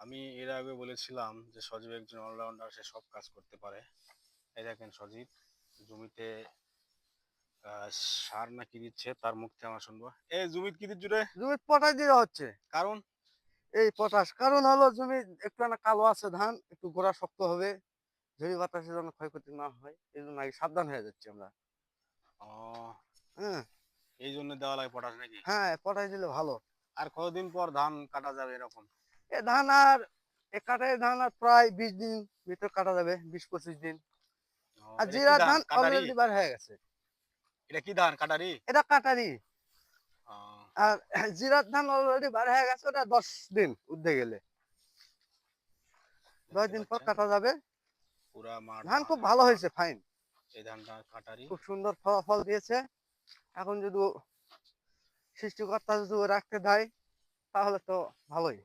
আমি এর আগে বলেছিলাম যে সজীব একজন অলরাউন্ডার সে সব কাজ করতে পারে। এই দেখেন সজীব জমিতে সার না কি দিচ্ছে তার মুখ থেকে আমরা শুনব। এই জমিত কি দিচ্ছ রে? জমি পটাশ দিতে হচ্ছে। কারণ? এই পটাশ। কারণ হলো জমি একটু না কালো আছে ধান একটু গোড়া শক্ত হবে। ঝড়ি বাতাসের জন্য ক্ষয়ক্ষতি না হয় এই জন্য আগে সাবধান হয়ে যাচ্ছি আমরা। ও, হ্যাঁ। এই জন্য দেওয়া লাগে পটাশ নাকি? হ্যাঁ পটাশ দিলে ভালো। আর কতদিন পর ধান কাটা যাবে এরকম? এ ধান আর এ ধান আর প্রায় বিশ দিন ভিতর কাটা যাবে বিশ পঁচিশ দিন। আর জিরা ধান? অলরেডি বার হয়ে গেছে। এটা কি ধান কাটারি? এটা কাটারি। আর জিরার ধান অলরেডি বার হয়ে গেছে ওটা দশ দিন উঠতে গেলে। দশ দিন পর কাটা যাবে। ধান খুব ভালো হয়েছে ফাইন এই ধানটা কাটারি? খুব সুন্দর ফলাফল দিয়েছে। এখন যদি সৃষ্টিকর্তা যদি রাখতে দেয় তাহলে তো ভালোই।